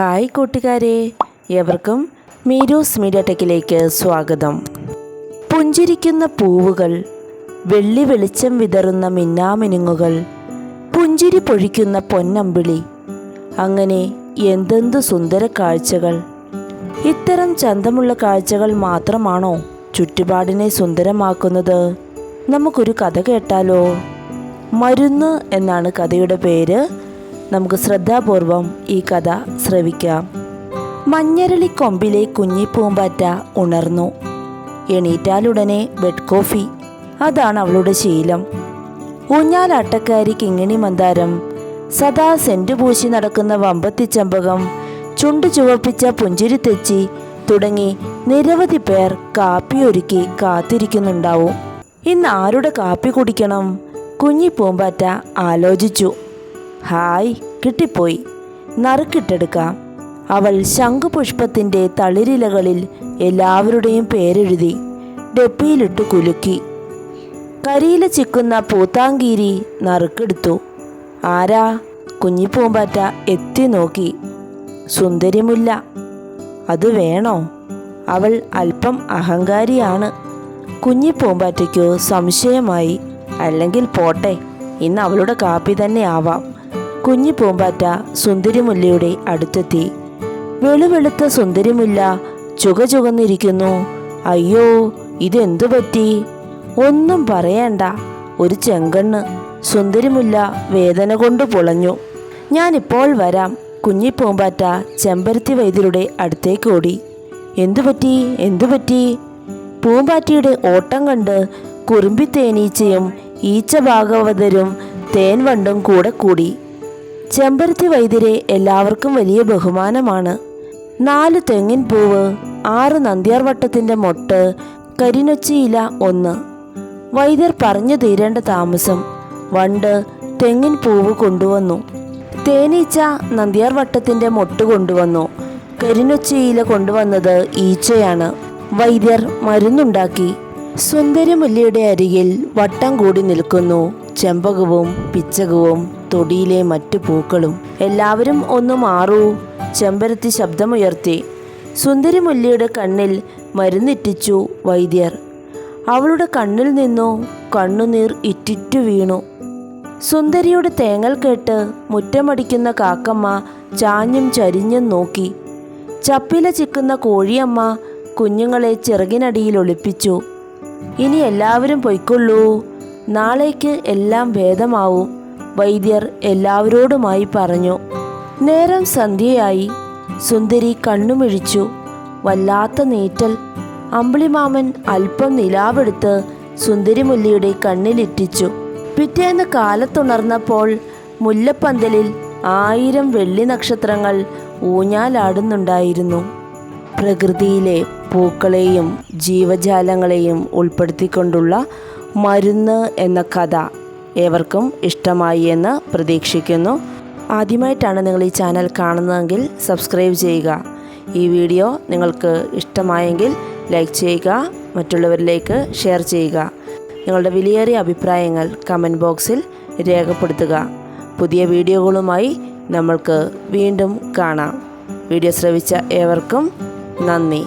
Hi കൂട്ടുകാരെ എവർക്കും മീരൂസ് media ടെക്കിലേക്ക് സ്വാഗതം. പുഞ്ചിരിക്കുന്ന പൂവുകൾ വെള്ളി വെളിച്ചം വിതറുന്ന മിന്നാമിനുങ്ങുകൾ പുഞ്ചിരി പൊഴിക്കുന്ന പൊന്നമ്പിളി അങ്ങനെ എന്തെന്ത് സുന്ദര കാഴ്ചകൾ. ഇത്തരം ചന്തമുള്ള കാഴ്ചകൾ മാത്രമാണോ ചുറ്റുപാടിനെ സുന്ദരമാക്കുന്നത്? നമുക്കൊരു കഥ കേട്ടാലോ? മരുന്ന് എന്നാണ് കഥയുടെ പേര്. നമുക്ക് ശ്രദ്ധാപൂർവം ഈ കഥ ശ്രവിക്കാം. മഞ്ഞരളിക്കൊമ്പിലെ കുഞ്ഞിപ്പൂമ്പാറ്റ ഉണർന്നു. എണീറ്റാലുടനെ ബെഡ് കോഫി അതാണ് അവളുടെ ശീലം. ഊഞ്ഞാലാട്ടക്കാരി കിങ്ങിണി മന്ദാരം സദാ സെന്റ് പൂശി നടക്കുന്ന വമ്പത്തി ചമ്പകം ചുണ്ടു ചുവപ്പിച്ച പുഞ്ചിരി തെച്ചി തുടങ്ങി നിരവധി പേർ കാപ്പി ഒരുക്കി കാത്തിരിക്കുന്നുണ്ടാവും. ഇന്ന് ആരുടെ കാപ്പി കുടിക്കണം? കുഞ്ഞി പൂമ്പാറ്റ ആലോചിച്ചു. ഹായ് കിട്ടിപ്പോയി. നറുക്കിട്ടെടുക്കാം. അവൾ ശംഖുപുഷ്പത്തിന്റെ തളിരിലകളിൽ എല്ലാവരുടെയും പേരെഴുതി ഡെപ്പിയിലിട്ട് കുലുക്കി. കരിയില ചിക്കുന്ന പൂത്താങ്കീരി നറുക്കെടുത്തു. ആരാ? കുഞ്ഞിപ്പൂമ്പാറ്റ എത്തി നോക്കി. സുന്ദരിമുല്ല. അത് വേണോ? അവൾ അല്പം അഹങ്കാരിയാണ്. കുഞ്ഞിപ്പൂമ്പാറ്റയ്ക്കു സംശയമായി. അല്ലെങ്കിൽ പോട്ടെ ഇന്ന് അവളുടെ കാപ്പി തന്നെ ആവാം. കുഞ്ഞിപ്പൂമ്പാറ്റ സുന്ദരിമുല്ലയുടെ അടുത്തെത്തി. വെളുവെളുത്ത സുന്ദരിമുല്ല ചുക ചുകന്നിരിക്കുന്നു. അയ്യോ ഇതെന്തു പറ്റി? ഒന്നും പറയണ്ട. ഒരു ചെങ്കണ്ണ്. സുന്ദരിമുല്ല വേദന കൊണ്ട് പൊളഞ്ഞു. ഞാനിപ്പോൾ വരാം. കുഞ്ഞിപ്പൂമ്പാറ്റ ചെമ്പരത്തി വൈദ്യരുടെ അടുത്തേക്ക് ഓടി. എന്തുപറ്റി എന്തു പറ്റി? പൂമ്പാറ്റയുടെ ഓട്ടം കണ്ട് കുറുമ്പി തേനീച്ചയും ഈച്ച ഭാഗവതരും തേൻവണ്ടും കൂടെ കൂടി. ചെമ്പരത്തി വൈദ്യരെ എല്ലാവർക്കും വലിയ ബഹുമാനമാണ്. നാല് തെങ്ങിൻ പൂവ് ആറ് നന്ദ്യാർ വട്ടത്തിന്റെ മൊട്ട് കരിനൊച്ചിയില ഒന്ന്. വൈദ്യർ പറഞ്ഞു തീരേണ്ട താമസം. വണ്ട് തെങ്ങിൻ പൂവ് കൊണ്ടുവന്നു. തേനീച്ച നന്ദ്യാർ വട്ടത്തിന്റെ മൊട്ട് കൊണ്ടുവന്നു. കരിനൊച്ചിയില കൊണ്ടുവന്നത് ഈച്ചയാണ്. വൈദ്യർ മരുന്നുണ്ടാക്കി. സുന്ദരമുല്ലയുടെ അരികിൽ വട്ടം കൂടി നിൽക്കുന്നു. ചെമ്പകവും പിച്ചകവും തൊടിയിലെ മറ്റു പൂക്കളും എല്ലാവരും ഒന്ന് മാറൂ. ചെമ്പരത്തി ശബ്ദമുയർത്തി സുന്ദരിമുല്ലയുടെ കണ്ണിൽ മരുന്നിറ്റിച്ചു വൈദ്യർ. അവളുടെ കണ്ണിൽ നിന്നു കണ്ണുനീർ ഇറ്റിറ്റു വീണു. സുന്ദരിയുടെ തേങ്ങൽ കേട്ട് മുറ്റമടിക്കുന്ന കാക്കമ്മ ചാഞ്ഞും ചരിഞ്ഞും നോക്കി. ചപ്പില ചിക്കുന്ന കോഴിയമ്മ കുഞ്ഞുങ്ങളെ ചിറകിനടിയിൽ ഒളിപ്പിച്ചു. ഇനി എല്ലാവരും പൊയ്ക്കൊള്ളൂ. നാളേക്ക് എല്ലാം ഭേദമാവും വൈദ്യർ എല്ലാവരോടുമായി പറഞ്ഞു. നേരം സന്ധ്യയായി സുന്ദരി കണ്ണുമിഴിച്ചു വല്ലാത്ത നീറ്റൽ. അമ്പിളിമാമൻ അല്പം നിലാവെടുത്ത് സുന്ദരിമുല്ലയുടെ കണ്ണിലിറ്റിച്ചു. പിറ്റേന്ന് കാലത്തുണർന്നപ്പോൾ മുല്ലപ്പന്തലിൽ ആയിരം വെള്ളി നക്ഷത്രങ്ങൾ ഊഞ്ഞാലാടുന്നുണ്ടായിരുന്നു. പ്രകൃതിയിലെ പൂക്കളെയും ജീവജാലങ്ങളെയും ഉൾപ്പെടുത്തിക്കൊണ്ടുള്ള മരുന്ന് എന്ന കഥ ഏവർക്കും ഇഷ്ടമായി എന്ന് പ്രതീക്ഷിക്കുന്നു. ആദ്യമായിട്ടാണ് നിങ്ങൾ ഈ ചാനൽ കാണുന്നതെങ്കിൽ സബ്സ്ക്രൈബ് ചെയ്യുക. ഈ വീഡിയോ നിങ്ങൾക്ക് ഇഷ്ടമായെങ്കിൽ ലൈക്ക് ചെയ്യുക മറ്റുള്ളവരിലേക്ക് ഷെയർ ചെയ്യുക. നിങ്ങളുടെ വിലയേറിയ അഭിപ്രായങ്ങൾ കമന്റ് ബോക്സിൽ രേഖപ്പെടുത്തുക. പുതിയ വീഡിയോകളുമായി നമ്മൾക്ക് വീണ്ടും കാണാം. വീഡിയോ ശ്രവിച്ച ഏവർക്കും നന്ദി.